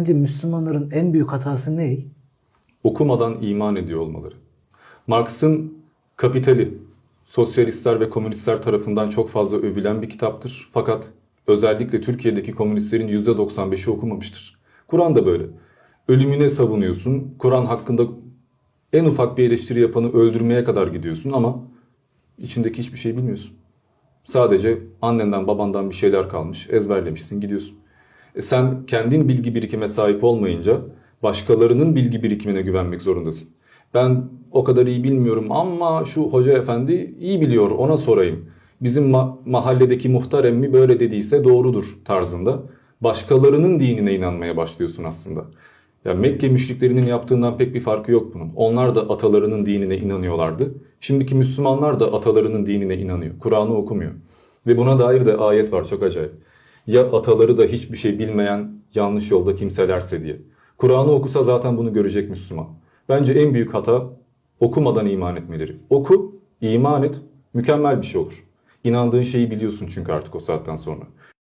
Sence Müslümanların en büyük hatası ne? okumadan iman ediyor olmaları. Marx'ın Kapitali, sosyalistler ve komünistler tarafından çok fazla övülen bir kitaptır. Fakat özellikle Türkiye'deki komünistlerin %95'i okumamıştır. Kur'an da böyle. Ölümüne savunuyorsun, Kur'an hakkında en ufak bir eleştiri yapanı öldürmeye kadar gidiyorsun ama içindeki hiçbir şey bilmiyorsun. Sadece annenden babandan bir şeyler kalmış, ezberlemişsin, gidiyorsun. E sen kendin bilgi birikime sahip olmayınca başkalarının bilgi birikimine güvenmek zorundasın. Ben o kadar iyi bilmiyorum ama şu hoca efendi iyi biliyor ona sorayım. Bizim ma- mahalledeki muhtar emmi böyle dediyse doğrudur tarzında. Başkalarının dinine inanmaya başlıyorsun aslında. Ya Mekke müşriklerinin yaptığından pek bir farkı yok bunun. Onlar da atalarının dinine inanıyorlardı. Şimdiki Müslümanlar da atalarının dinine inanıyor. Kur'an'ı okumuyor. Ve buna dair de ayet var çok acayip. Ya ataları da hiçbir şey bilmeyen yanlış yolda kimselerse diye. Kur'an'ı okusa zaten bunu görecek Müslüman. Bence en büyük hata okumadan iman etmeleri. Oku, iman et, mükemmel bir şey olur. İnandığın şeyi biliyorsun çünkü artık o saatten sonra.